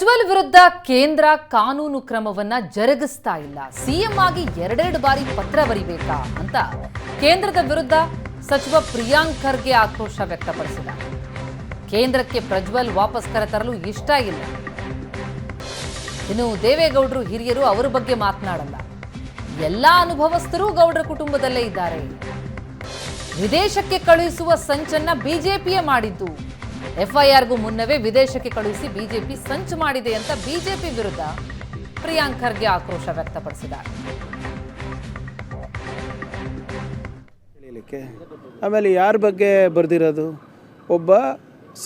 ಪ್ರಜ್ವಲ್ ವಿರುದ್ಧ ಕೇಂದ್ರ ಕಾನೂನು ಕ್ರಮವನ್ನ ಜರುಗಿಸ್ತಾ ಇಲ್ಲ. ಸಿಎಂ ಆಗಿ ಎರಡೆರಡು ಬಾರಿ ಪತ್ರ ಬರಿಬೇಕಾ ಅಂತ ಕೇಂದ್ರದ ವಿರುದ್ಧ ಸಚಿವ ಪ್ರಿಯಾಂಕ್ ಖರ್ಗೆ ಆಕ್ರೋಶ ವ್ಯಕ್ತಪಡಿಸಿದ ಕೇಂದ್ರಕ್ಕೆ ಪ್ರಜ್ವಲ್ ವಾಪಸ್ ಕರೆತರಲು ಇಷ್ಟ ಇಲ್ಲ. ಇನ್ನು ದೇವೇಗೌಡರು ಹಿರಿಯರು ಅವರ ಬಗ್ಗೆ ಮಾತನಾಡಲ್ಲ. ಎಲ್ಲ ಅನುಭವಸ್ಥರು ಗೌಡರ ಕುಟುಂಬದಲ್ಲೇ ಇದ್ದಾರೆ. ವಿದೇಶಕ್ಕೆ ಕಳುಹಿಸುವ ಸಂಚನ್ನ ಬಿಜೆಪಿಯೇ ಮಾಡಿದ್ದು. ಎಫ್ಐಆರ್ಗೂ ಮುನ್ನವೇ ವಿದೇಶಕ್ಕೆ ಕಳುಹಿಸಿ ಬಿಜೆಪಿ ಸಂಚು ಮಾಡಿದೆ ಅಂತ ಬಿಜೆಪಿ ವಿರುದ್ಧ ಪ್ರಿಯಾಂಕ್ ಖರ್ಗೆ ಆಕ್ರೋಶ ವ್ಯಕ್ತಪಡಿಸಿದ್ದಾರೆ. ಆಮೇಲೆ ಯಾರ ಬಗ್ಗೆ ಬರೆದಿರೋದು? ಒಬ್ಬ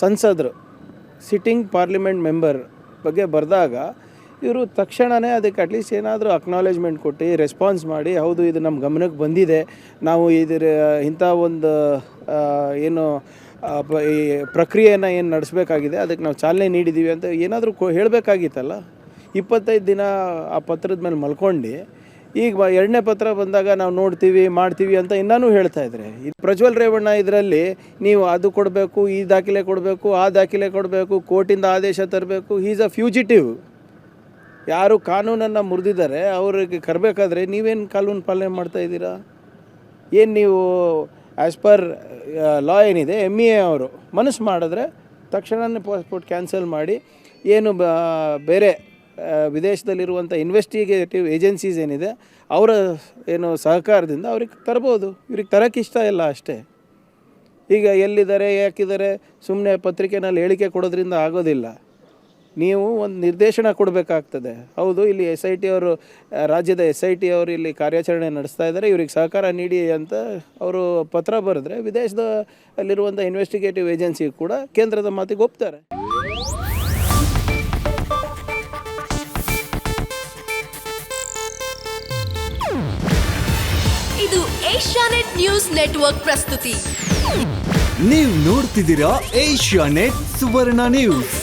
ಸಂಸದರು ಸಿಟ್ಟಿಂಗ್ ಪಾರ್ಲಿಮೆಂಟ್ ಮೆಂಬರ್ ಬಗ್ಗೆ ಬರೆದಾಗ ಇವರು ತಕ್ಷಣವೇ ಅದಕ್ಕೆ ಅಟ್ಲೀಸ್ಟ್ ಏನಾದರೂ ಅಕ್ನಾಲೇಜ್ಮೆಂಟ್ ಕೊಟ್ಟು ರೆಸ್ಪಾನ್ಸ್ ಮಾಡಿ, ಹೌದು, ಇದು ನಮ್ಮ ಗಮನಕ್ಕೆ ಬಂದಿದೆ. ನಾವು ಇದರ ಇಂಥ ಒಂದು ಏನು ಈ ಪ್ರಕ್ರಿಯೆಯನ್ನು ಏನು ನಡೆಸಬೇಕಾಗಿದೆ, ಅದಕ್ಕೆ ನಾವು ಚಾಲನೆ ನೀಡಿದ್ದೀವಿ ಅಂತ ಏನಾದರೂ ಕೊ, ಹೇಳಬೇಕಾಗಿತ್ತಲ್ಲ? ಇಪ್ಪತ್ತೈದು ದಿನ ಆ ಪತ್ರದ ಮೇಲೆ ಮಲ್ಕೊಂಡು, ಈಗ ಎರಡನೇ ಪತ್ರ ಬಂದಾಗ ನಾವು ನೋಡ್ತೀವಿ, ಮಾಡ್ತೀವಿ ಅಂತ ಇನ್ನೂ ಹೇಳ್ತಾ ಇದ್ರೆ. ಈ ಪ್ರಜ್ವಲ್ ರೇವಣ್ಣ ಇದರಲ್ಲಿ ನೀವು ಅದು ಕೊಡಬೇಕು, ಈ ದಾಖಲೆ ಕೊಡಬೇಕು, ಆ ದಾಖಲೆ ಕೊಡಬೇಕು, ಕೋರ್ಟಿಂದ ಆದೇಶ ತರಬೇಕು ಈಸ್ ಅ ಫ್ಯೂಜಿಟಿವ್ ಯಾರು ಕಾನೂನನ್ನು ಮುರಿದಿದ್ದಾರೆ, ಅವ್ರಿಗೆ ಕರಬೇಕಾದ್ರೆ ನೀವೇನು ಕಾನೂನು ಪಾಲನೆ ಮಾಡ್ತಾ ಇದ್ದೀರಾ? ಏನು ನೀವು ಆ್ಯಸ್ ಪರ್ ಲಾ ಏನಿದೆ ಎಂ ಇ ಎ ಅವರು. ಮನಸ್ಸು ಮಾಡಿದ್ರೆ ತಕ್ಷಣವೇ ಪಾಸ್ಪೋರ್ಟ್ ಕ್ಯಾನ್ಸಲ್ ಮಾಡಿ, ಏನು ಬೇರೆ ವಿದೇಶದಲ್ಲಿರುವಂಥ ಇನ್ವೆಸ್ಟಿಗೇಟಿವ್ ಏಜೆನ್ಸೀಸ್ ಏನಿದೆ, ಅವರ, ಏನು ಸಹಕಾರದಿಂದ ಅವ್ರಿಗೆ ತರ್ಬೋದು. ಇವ್ರಿಗೆ ತರಕ್ಕೆ ಇಷ್ಟ ಇಲ್ಲ ಅಷ್ಟೇ. ಈಗ ಎಲ್ಲಿದ್ದಾರೆ, ಯಾಕಿದ್ದಾರೆ ಸುಮ್ಮನೆ ಪತ್ರಿಕೆನಲ್ಲಿ ಹೇಳಿಕೆ ಕೊಡೋದ್ರಿಂದ ಆಗೋದಿಲ್ಲ. ನೀವು ಒಂದು ನಿರ್ದೇಶನ ಕೊಡಬೇಕಾಗ್ತದೆ. ಹೌದು ಇಲ್ಲಿ ಎಸ್ ಐ ಟಿ ಅವರು ರಾಜ್ಯದ ಎಸ್ ಐ ಟಿ ಅವರು ಇಲ್ಲಿ ಕಾರ್ಯಾಚರಣೆ ನಡೆಸ್ತಾ ಇದ್ದಾರೆ. ಇವ್ರಿಗೆ ಸಹಕಾರ ನೀಡಿ ಅಂತ ಅವರು ಪತ್ರ ಬರೆದ್ರೆ ವಿದೇಶದ ಅಲ್ಲಿರುವಂಥ ಇನ್ವೆಸ್ಟಿಗೇಟಿವ್ ಏಜೆನ್ಸಿ ಕೂಡ ಕೇಂದ್ರದ ಮಾತಿಗೆ ಒಪ್ತಾರೆ. ಇದು ಏಷ್ಯಾನೆಟ್ ನ್ಯೂಸ್ ನೆಟ್ವರ್ಕ್ ಪ್ರಸ್ತುತಿ. ನೀವು ನೋಡ್ತಿದ್ದೀರಾ ಏಷ್ಯಾ ನೆಟ್ ಸುವರ್ಣ ನ್ಯೂಸ್.